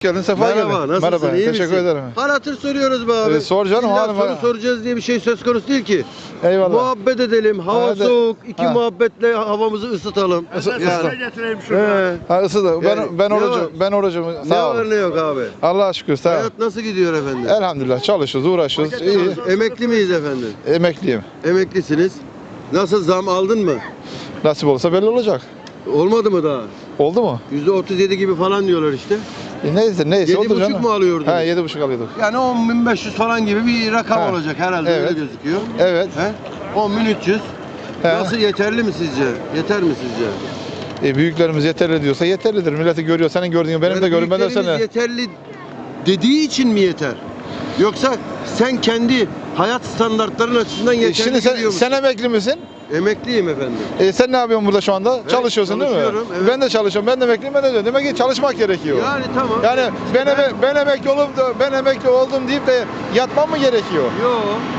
geldin, sefa Merhaba, geldin. nasılsın? Merhaba, iyi teşekkür misin? ederim. Hal hatır soruyoruz be abi. Ee, sor canım, İlla hanım, soru soracağız diye bir şey söz konusu değil ki. Eyvallah. Muhabbet edelim, hava Hadi. soğuk, iki Ha. muhabbetle havamızı ısıtalım. Isı- Yani. ısıtalım. getireyim şurada. He. Ha ısıdı. Ben, Yani ben ne orucum, var? ben orucum. Ne Sağ ol. var ne yok abi. Allah'a şükür sağ ol. Hayat nasıl gidiyor efendim? Elhamdülillah çalışıyoruz, uğraşıyoruz. İyi. Emekli miyiz efendim? Emekliyim. Emeklisiniz. Nasıl zam aldın mı? Nasip olursa belli olacak. Olmadı mı daha? Oldu mu? %37 gibi falan diyorlar işte. E neyse neyse Yedi buçuk mu alıyordunuz? Ha yedi buçuk alıyorduk. Yani 10.500 falan gibi bir rakam Ha. olacak herhalde Evet. öyle gözüküyor. Evet. He? 10.300. He. Nasıl yeterli mi sizce? Yeter mi sizce? E, büyüklerimiz yeterli diyorsa yeterlidir. Milleti görüyor. Senin gördüğün gibi benim Yani de görüyorum. Ben de büyüklerimiz seni. yeterli dediği için mi yeter? Yoksa sen kendi hayat standartların açısından E, yeterli şimdi sen, görüyor musun? sen emekli misin? Emekliyim efendim. E, sen ne yapıyorsun burada şu anda? Çalışıyorsun değil mi? çalışıyorum, evet. Ben de çalışıyorum. Ben de emekliyim. Ben de diyorum. Demek ki çalışmak gerekiyor. Yani tamam. Yani ben, eme- ben emekli olup da ben emekli oldum deyip de yatmam mı gerekiyor? Yo.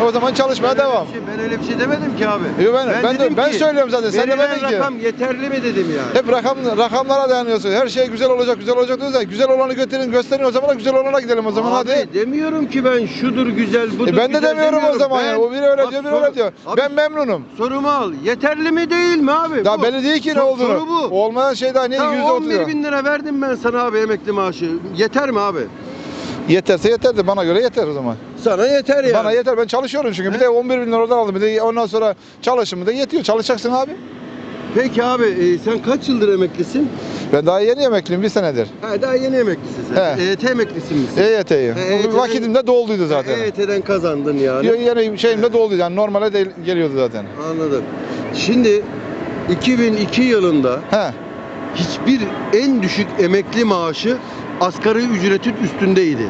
O zaman çalışmaya devam. şey- ben öyle bir şey demedim ki abi. Yo, ben- ben de- dedim ben söylüyorum zaten, sen verilen demedin ki. rakam yeterli mi dedim yani. Hep rakam rakamlara dayanıyorsun. Her şey güzel olacak, güzel olacak diyoruz ya. Güzel olanı götürün, gösterin o zaman da güzel olana gidelim o zaman hadi. demiyorum ki ben şudur güzel budur E ben de güzel demiyorum o zaman yani. O biri öyle Bak diyor, biri öyle diyor. Abi, ben memnunum. Sorumu al. Yeterli mi değil mi abi? Daha Bu. değil ki ne Sor- olduğunu. Soru bu. Olmayan şey daha ne Tamam, yüzde 11 oturuyor. bin lira verdim ben sana abi emekli maaşı. Yeter mi abi? Yeterse yeterdi. Bana göre yeter o zaman. Sana yeter yani. Bana yeter. Ben çalışıyorum çünkü. Bir de 11 bin lira oradan aldım. Bir de ondan sonra çalışım bir de yetiyor. Çalışacaksın abi. Peki abi e, sen kaç yıldır emeklisin? Ben daha yeni emekliyim bir senedir. Ha, daha yeni emeklisin sen. He. EYT emeklisin misin? EYT'yi. He, EYT'den Vakitim de dolduydu zaten. EYT'den kazandın yani. Y- Yeni şeyim de dolduydu yani normale de geliyordu zaten. Anladım. Şimdi 2002 yılında He. hiçbir en düşük emekli maaşı asgari ücretin üstündeydi.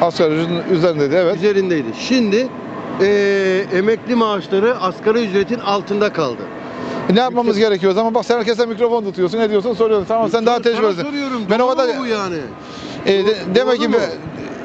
Asgari ücretin üzerindeydi evet. Üzerindeydi. Şimdi eee, emekli maaşları asgari ücretin altında kaldı. E ne yapmamız gerekiyor o zaman? Bak sen herkese mikrofon tutuyorsun, ne diyorsun soruyorsun. Tamam sen daha tecrübelisin. soruyorum. Ben o kadar bu yani. e, de- demek ki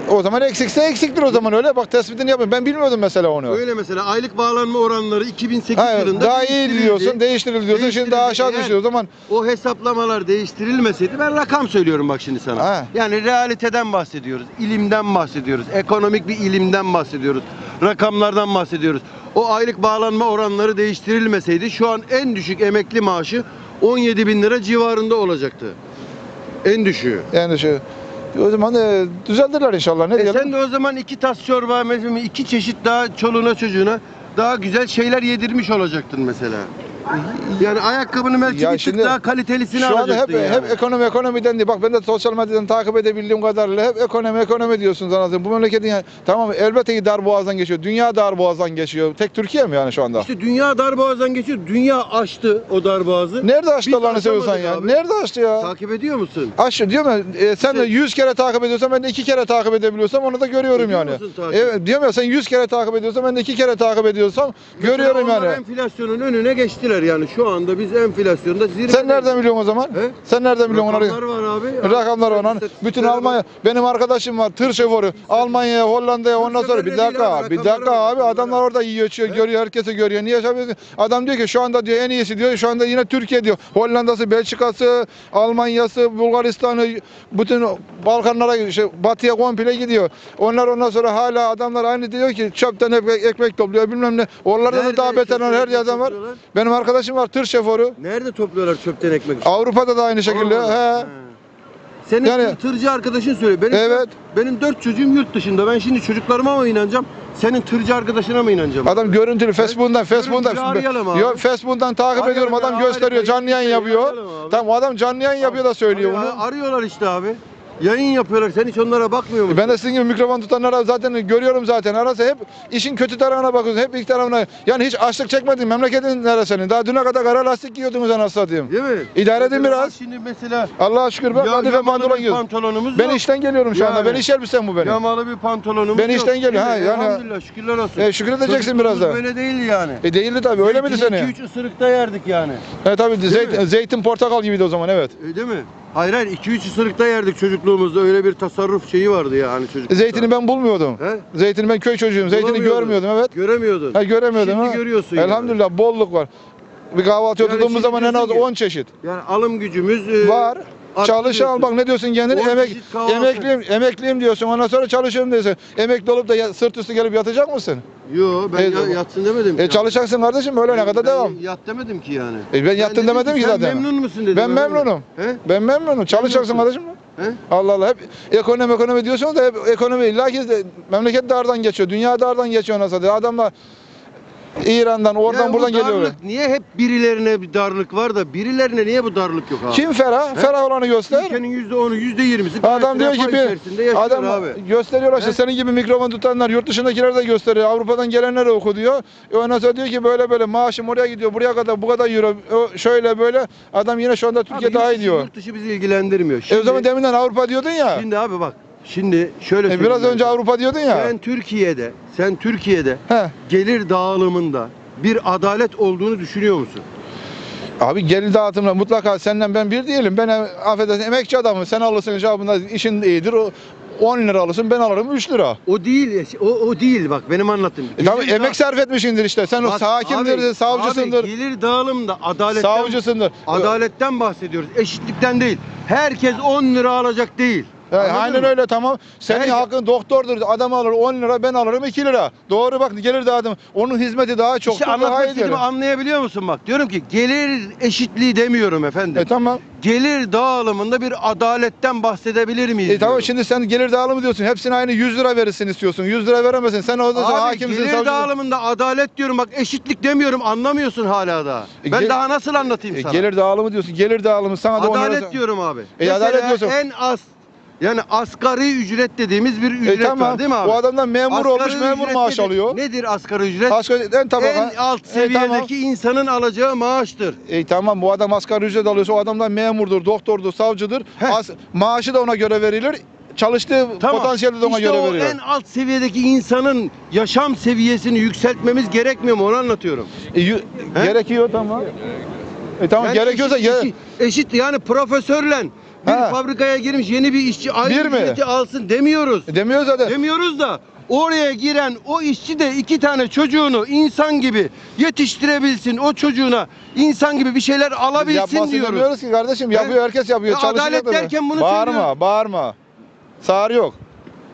o zaman eksikse eksiktir o zaman öyle. Bak tespitini yapın. Ben bilmiyordum mesela onu. Öyle mesela aylık bağlanma oranları 2008 Ha, yılında daha iyi değiştirildi. diyorsun, değiştirildi diyorsun. Şimdi daha aşağı düşüyor. O zaman O hesaplamalar değiştirilmeseydi ben rakam söylüyorum bak şimdi sana. Ha. Yani realiteden bahsediyoruz, ilimden bahsediyoruz, ekonomik bir ilimden bahsediyoruz, rakamlardan bahsediyoruz. O aylık bağlanma oranları değiştirilmeseydi şu an en düşük emekli maaşı 17 bin lira civarında olacaktı. En düşüğü. yani şey o zaman e, düzeltirler inşallah. Ne E diyelim? sen de o zaman iki tas çorba, mesela iki çeşit daha çoluğuna çocuğuna daha güzel şeyler yedirmiş olacaktın mesela. Yani ayakkabını belki Ya bir tık şimdi daha kalitelisini Şu anda hep, yani. hep ekonomi ekonomiden diye. Bak ben de sosyal medyadan takip edebildiğim kadarıyla hep ekonomi ekonomi diyorsunuz anasını. Bu memleketin yani, tamam elbette ki dar boğazdan geçiyor. Dünya dar boğazdan geçiyor. Tek Türkiye mi yani şu anda? İşte dünya darboğazdan geçiyor. Dünya açtı o darboğazı. Nerede açtı Allah'ını seviyorsan ya? abi. Nerede açtı ya? Takip ediyor musun? Aç diyor mu? E, sen de İşte- 100 kere takip ediyorsan ben de 2 kere takip edebiliyorsam onu da görüyorum Ediyor yani. Evet diyorum ya sen 100 kere takip ediyorsan ben de 2 kere takip ediyorsam görüyorum Mesela onlar yani. enflasyonun önüne geçtiler yani. Şu anda biz enflasyonda zirvedeyiz. Sen nereden biliyorsun o zaman? He? Sen nereden biliyorsun onları? Rakamlar var abi. Rakamlar var. İstatistiklere Bütün. Almanya benim arkadaşım var tır şoförü. Almanya'ya, Hollanda'ya ondan sonra bir dakika bir dakika abi adamlar orada yiyor içiyor görüyor herkese görüyor. Niye yapıyorsun? Adam diyor ki şu anda diyor en iyisi diyor. Şu anda yine Türkiye diyor. Hollanda'sı, Belçika'sı, Almanya'sı, Bulgaristan'ı bütün Balkanlara şey, batıya komple gidiyor. Onlar ondan sonra hala adamlar aynı diyor ki çöpten ekmek, ekmek topluyor bilmem ne. Oralarda da daha beter her yerden var. Benim arkadaşım var tır şoförü. Nerede topluyorlar çöpten ekmek? Avrupa'da da aynı şekilde. He. He. Senin Yani- tır- tırcı arkadaşın söylüyor. Benim, Evet. Benim dört çocuğum yurt dışında. Ben şimdi çocuklarıma mı inanacağım? Senin tırcı arkadaşına mı inanacağım? Adam görüntülü Facebook'tan Facebook'tan Görüntülü arayalım abi. Yok Facebook'tan takip Arayalım ediyorum adam gösteriyor canlı yayın yapıyor. arayalım abi. Tamam o adam canlı yayın yapıyor da söylüyor Arıyor- bunu. Arıyorlar işte abi. Yayın yapıyorlar. Sen hiç onlara bakmıyor musun? Ben de sizin gibi mikrofon tutanlara zaten görüyorum zaten. Arası hep işin kötü tarafına bakıyorsun. Hep ilk tarafına. Yani hiç açlık çekmedin. Memleketin neresinin? Daha düne kadar kara lastik giyiyordunuz anasını satayım. Değil mi? İdare edin biraz. Şimdi mesela Allah'a şükür ben ya, kadife yamalı pantolon giyiyorum. pantolonumuz Ben yok. işten geliyorum şu anda. Yani. Ben iş elbisem bu benim. Yamalı bir pantolonumuz Ben yok. işten geliyorum, Değil mi? ha, yani- Elhamdülillah şükürler olsun. E, şükür edeceksin biraz da. Böyle değil yani. E değildi tabii. Öyle miydi seni? 2-3 ısırıkta yerdik yani. E tabii zeytin, mi? zeytin portakal gibiydi o zaman evet. E, değil mi? Hayır hayır 2-3 ısırıkta yerdik çocukluğumuzda. Öyle bir tasarruf şeyi vardı yani çocukluğumuzda. Zeytini ben bulmuyordum. He? Zeytini ben köy çocuğuyum. Zeytini görmüyordum evet. Göremiyordun. Ha göremiyordum Şimdi ha. görüyorsun yani. Elhamdülillah bolluk var. Bir kahvaltı Yani oturduğumuz zaman en az diyorsun ki- 10 çeşit. Yani alım gücümüz e, Var. Çalış al bak ne diyorsun kendini emek emekliyim emekliyim diyorsun ondan sonra çalışıyorum diyorsun. Emekli olup da ya- sırt üstü gelip yatacak mısın? Yo ben E, ya- yatsın demedim. E ki. çalışacaksın kardeşim öyle ne kadar Ben devam. Yat demedim ki yani. E ben yattın dedim demedim ki sen zaten. memnun musun dedim. Ben efendim. memnunum. He? Ben memnunum. Çalışacaksın kardeşim. He? Allah Allah hep ekonomi ekonomi diyorsunuz da hep ekonomi illa ki de memleket dardan geçiyor. Dünya dardan geçiyor nasıl diye. Adamlar İran'dan oradan bu buradan geliyorlar. darlık Niye hep birilerine bir darlık var da birilerine niye bu darlık yok abi? Kim ferah? Ferah olanı göster. Ülkenin yüzde onu, yüzde yirmisi. Adam diyor ki bir adam abi. gösteriyorlar işte He? senin gibi mikrofon tutanlar yurt dışındakiler de gösteriyor. Avrupa'dan gelenler oku diyor. E ondan sonra diyor ki böyle böyle maaşım oraya gidiyor. Buraya kadar bu kadar euro. şöyle böyle. Adam yine şu anda Türkiye daha iyi diyor. Yurt dışı bizi ilgilendirmiyor. E Şimdi, o zaman deminden Avrupa diyordun ya. şimdi abi bak. Şimdi şöyle E söyleyeyim biraz ben önce sana. Avrupa diyordun ya. Sen Türkiye'de, sen Türkiye'de He. gelir dağılımında bir adalet olduğunu düşünüyor musun? Abi gelir dağıtımla mutlaka senden ben bir değilim. Ben e, affedersin emekçi adamım. Sen alırsın cevabında işin iyidir. O 10 lira alırsın ben alırım 3 lira. O değil, o, o değil bak benim anlattığım. E Gelir emek sarf etmişsindir işte. Sen o Bak hakimdir, abi, savcısındır, Abi gelir dağılımında adaletten, savcısındır. adaletten bahsediyoruz. Eşitlikten değil. Herkes 10 lira alacak değil. Ya, Anladın aynen mı? öyle tamam. Senin Her- hakkın doktordur. Adam alır 10 lira ben alırım 2 lira. Doğru bak gelir dağıtım. Onun hizmeti daha çok İşte anlatmak istediğimi anlayabiliyor musun bak? Diyorum ki gelir eşitliği demiyorum efendim. E tamam. Gelir dağılımında bir adaletten bahsedebilir miyiz? E tamam şimdi sen gelir dağılımı diyorsun. Hepsine aynı 100 lira verirsin istiyorsun. 100 lira veremezsin. Sen orada Abi hakimsin, gelir dağılımında adalet diyorum bak eşitlik demiyorum anlamıyorsun hala da. E, Ben gel- daha nasıl anlatayım E, sana? gelir dağılımı diyorsun. Gelir dağılımı sana da 10 lira- adalet diyorum abi. E, Mesela adalet diyorsun. en az yani asgari ücret dediğimiz bir ücret E tamam. var değil mi abi? O adamdan memur Asgari olmuş memur maaş nedir? alıyor. Nedir asgari ücret? Asgari en tabaka. en alt E, seviyedeki insanın alacağı maaştır. E tamam bu adam asgari ücret alıyorsa o adamdan memurdur, doktordur, savcıdır. Heh. As- maaşı da ona göre verilir. Çalıştığı potansiyeli de ona işte göre o verilir. en alt seviyedeki insanın yaşam seviyesini yükseltmemiz gerekmiyor mu onu anlatıyorum. E, yu- gerekiyor tamam. E tamam Yani gerekiyorsa eşit, eşit, eşit yani profesörle bir Ha. fabrikaya girmiş yeni bir işçi aynı Bir mi? ücreti alsın demiyoruz. E, demiyor zaten. Demiyoruz da oraya giren o işçi de iki tane çocuğunu insan gibi yetiştirebilsin. O çocuğuna insan gibi bir şeyler alabilsin Yapmasın diyoruz. demiyoruz ki kardeşim. Yapıyor herkes yapıyor. Ya adalet da- derken bunu Bağırma, söylüyorum. bağırma. Sağır yok.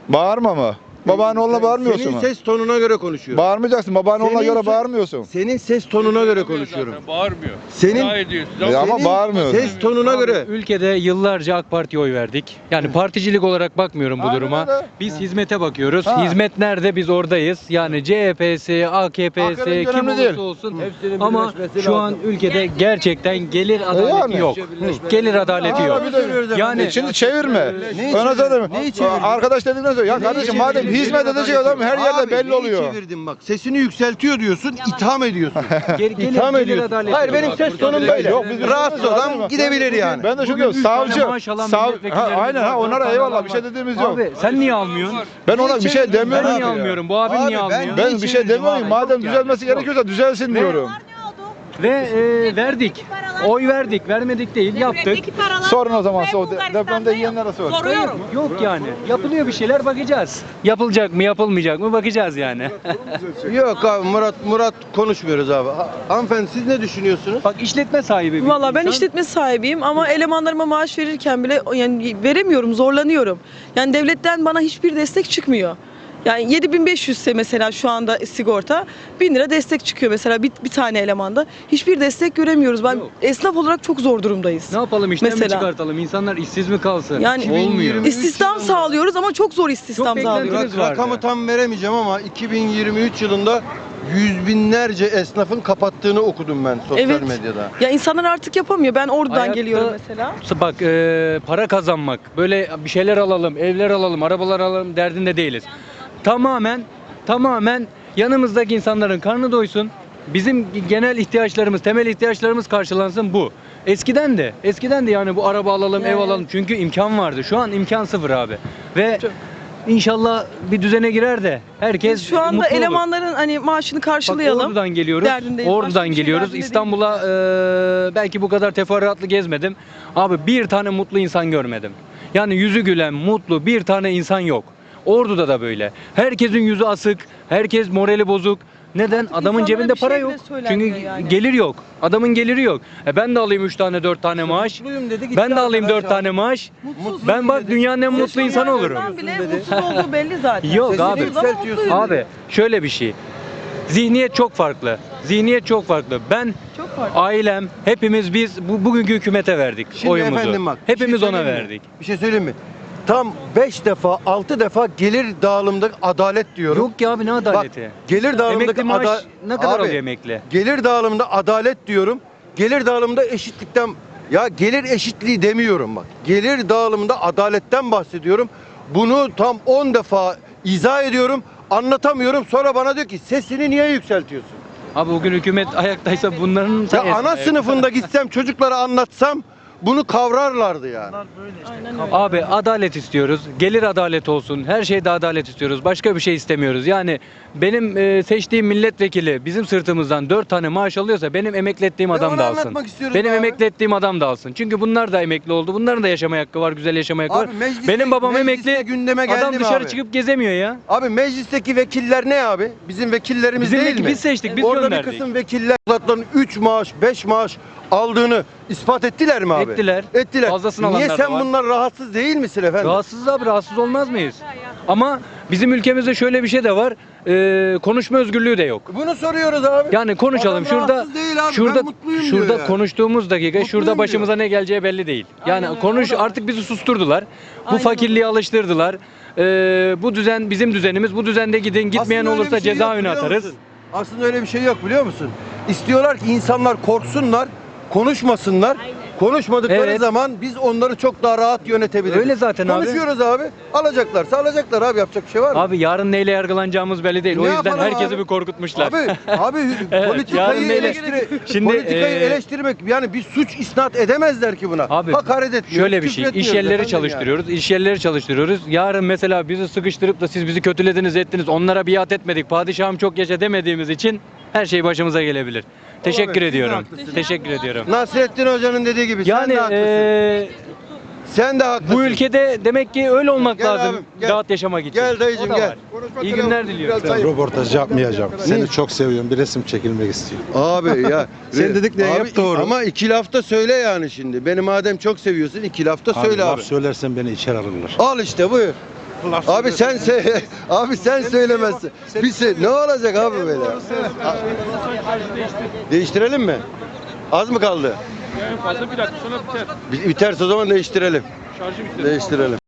Bağırma mı? Babanın oğluna bağırmıyorsun Senin mu? ses tonuna göre konuşuyorum. Bağırmayacaksın. Babanın oğluna Senin göre se- bağırmıyorsun. Senin ses tonuna göre konuşuyorum. Zaten, bağırmıyor. Senin- İddia ediyorsun. E ama bağırmıyorsun. Ses tonuna göre. Ülkede yıllarca AK Parti'ye oy verdik. Yani particilik olarak bakmıyorum bu Aynen duruma. öyle. Biz hizmete bakıyoruz. Ha. Hizmet nerede biz oradayız. Yani CHP'si, AKP'si, Akademik kim önemli olursa değil. olsun. Hepsinin Ama birleşmesi şu lazım. an ülkede gerçekten gelir adaleti yani. yok. Gelir adaleti Ha, yok. Yani E şimdi çevirme. Neyi Ona çevirme? dedim. Neyi? Arkadaş dedikten sonra ya kardeşim madem hizmet edecek adam her yerde Abi, belli neyi oluyor. çevirdin bak sesini yükseltiyor diyorsun itham ediyorsun. gel- gelir, İtham gelir ediyorsun. Hayır yok. benim ses tonum böyle. Yok, biz- Rahatsız adam gidebilir yani. Ben de şunu Bugün diyorum savcı, maaş alan sav, milletvekillerimiz ha, aynen ha onlara eyvallah bir şey var. dediğimiz yok. Abi sen niye almıyorsun? Ben ona bir şey demiyorum Ben ki. niye almıyorum? Bu abim Abi niye ben- almıyor? Ben bir şey demiyorum. Madem düzelmesi gerekiyorsa düzelsin diyorum. Ve e, verdik. Oy verdik. Vermedik değil. Yaptık. Sorun o zaman, ve o de- Bulgaristan'da depremde yiyenlere sor. Soruyorum. Yok yani. Yapılıyor bir şeyler bakacağız. Yapılacak mı yapılmayacak mı bakacağız yani. Yok abi Murat Murat konuşmuyoruz abi. Ha- Hanımefendi siz ne düşünüyorsunuz? Bak işletme sahibi bir Valla ben insan. işletme sahibiyim ama elemanlarıma maaş verirken bile yani veremiyorum, zorlanıyorum. Yani devletten bana hiçbir destek çıkmıyor. Yani 7500 ise mesela şu anda sigorta 1000 lira destek çıkıyor mesela bir, bir tane elemanda. Hiçbir destek göremiyoruz. Ben Yok. esnaf olarak çok zor durumdayız. Ne yapalım işten mi Mesela. çıkartalım? İnsanlar işsiz mi kalsın? Yani- Olmuyor. 2020 İstihdam yılında- sağlıyoruz ama çok zor istihdam Çok beklenti- sağlıyoruz. Beklentiniz vardı. Rakamı tam veremeyeceğim ama 2023 yılında yüz binlerce esnafın kapattığını okudum ben sosyal Evet. medyada. Ya insanlar artık yapamıyor. Ben oradan Ayakta- geliyorum mesela. Bak e, para kazanmak, böyle bir şeyler alalım, evler alalım, arabalar alalım derdinde değiliz. Tamamen, tamamen yanımızdaki insanların karnı doysun. Bizim genel ihtiyaçlarımız, temel ihtiyaçlarımız karşılansın bu. Eskiden de, eskiden de yani bu araba alalım, ev alalım çünkü imkan vardı. Şu an imkan sıfır abi. Ve inşallah bir düzene girer de herkes şu anda mutlu olur. elemanların hani maaşını Bak karşılayalım. Ordu'dan geliyoruz. Derdindeyiz. Başka Ordu'dan bir şey geliyoruz. derdinde İstanbul'a e, belki bu kadar teferruatlı gezmedim. Abi bir tane mutlu insan görmedim. Yani yüzü gülen, mutlu bir tane insan yok. Ordu'da da böyle. Herkesin yüzü asık, herkes morali bozuk. Neden? Artık Adamın insanlara cebinde bir şey para bile yok. söylenmiyor Çünkü yani. gelir yok. Adamın geliri yok. E ben de alayım 3 tane 4 tane maaş. Mutluyum dedi, gitti Ben de alayım 4 arkadaş tane maaş. Mutsuz. Ben bak dünyanın en mutlu insanı olurum. Ondan bile mutsuz olduğu belli zaten. Yok Sesini abi. Yükseltiyorsun. mutluyum. Abi şöyle bir şey. Zihniyet çok farklı. Zihniyet çok farklı. Ben Çok farklı. ailem hepimiz biz bu bugünkü hükümete verdik Şimdi oyumuzu. efendim bak. bir hepimiz şey ona söyleyeyim mi? verdik. Bir şey söyleyeyim mi? Tam 5 defa 6 defa gelir dağılımında adalet diyorum. Yok ya abi ne Bak, adaleti? gelir dağılımındaki Emekli maaş ada- ne kadar Abi, alıyor emekli? Gelir dağılımında adalet diyorum. Gelir dağılımında eşitlikten ya gelir eşitliği demiyorum bak. Gelir dağılımında adaletten bahsediyorum. Bunu tam 10 defa izah ediyorum. Anlatamıyorum. Sonra bana diyor ki sesini niye yükseltiyorsun? Abi bugün hükümet ayaktaysa bunların Ya ana sınıfında gitsem çocuklara anlatsam bunu kavrarlardı yani. Abi adalet istiyoruz. Gelir adalet olsun. Her şeyde adalet istiyoruz. Başka bir şey istemiyoruz. Yani benim e, seçtiğim milletvekili bizim sırtımızdan 4 tane maaş alıyorsa benim emekli ettiğim Ve adam onu da alsın. anlatmak Benim abi. emekli ettiğim adam da alsın. Çünkü bunlar da emekli oldu. Bunların da yaşama hakkı var. Güzel yaşama hakkı Abi var. mecliste- Benim babam mecliste emekli. gündeme geldi Adam mi dışarı abi? çıkıp gezemiyor ya. Abi meclisteki vekiller ne abi? Bizim vekillerimiz Bizim değil vekil- mi? biz seçtik, biz Orada gönderdik. bir kısım vekiller evlatların 3 maaş, 5 maaş aldığını ispat ettiler mi abi? Ettiler. Ettiler. Fazlasını Niye alanlar da sen var. bunlar rahatsız değil misin efendim? Rahatsız abi rahatsız olmaz mıyız? Ama bizim ülkemizde şöyle bir şey de var. Ee, konuşma özgürlüğü de yok. Bunu soruyoruz abi. Yani konuşalım. Adam şurada rahatsız değil abi, şurada ben mutluyum diyor şurada yani. konuştuğumuz dakika Mutluyum şurada başımıza ne geleceği belli değil. Yani öyle, konuş o da var. artık bizi susturdular. Bu Aynen fakirliğe alıştırdılar. Ee, bu düzen bizim düzenimiz. Bu düzende gidin. Gitmeyen Aslında öyle olursa bir şey yok, biliyor atarız. musun? Aslında öyle bir şey yok biliyor musun? İstiyorlar ki insanlar korksunlar, konuşmasınlar. Konuşmadıkları Evet. zaman biz onları çok daha rahat yönetebiliriz. Öyle zaten abi. Konuşuyoruz abi. Alacaklarsa alacaklar abi yapacak bir şey var mı? Abi yarın neyle yargılanacağımız belli değil. Ne o yüzden yapalım herkesi abi? bir korkutmuşlar. Abi, abi Evet, politikayı, yarın neyle- eleştiri, Şimdi, politikayı e, eleştirmek yani bir suç isnat edemezler ki buna. Abi Hakaret etmiyoruz. şöyle bir şey. İş yerleri çalıştırıyoruz. iş yerleri çalıştırıyoruz. Yarın mesela bizi sıkıştırıp da siz bizi kötülediniz ettiniz. Onlara biat etmedik. Padişahım çok yaşa demediğimiz için her şey başımıza gelebilir. Teşekkür siz de ediyorum. haklısınız. Teşekkür ediyorum. Nasrettin Hoca'nın dediği gibi sen Yani de haklısın. eee, sen de haklısın. bu ülkede demek ki öyle olmak Gel lazım. abim, gel. Rahat yaşamak için. Gel dayıcım, O da gel. var. İyi günler diliyorum. Ben röportaj yapmayacağım. Seni çok seviyorum. Bir resim çekilmek istiyorum. Abi ya. Sen dediklerini yap doğru. Ama iki lafta söyle yani şimdi. Beni madem çok seviyorsun iki lafta söyle laf abi. söylersen beni içeri alırlar. Al işte buyur. Abi sen se abi sen söylemezsin. Bir şey ne olacak abi böyle? Değiştirelim mi? Az mı kaldı? Fazla bir dakika sonra biter. Bi- Biterse o zaman değiştirelim. Şarjı bitti. Değiştirelim.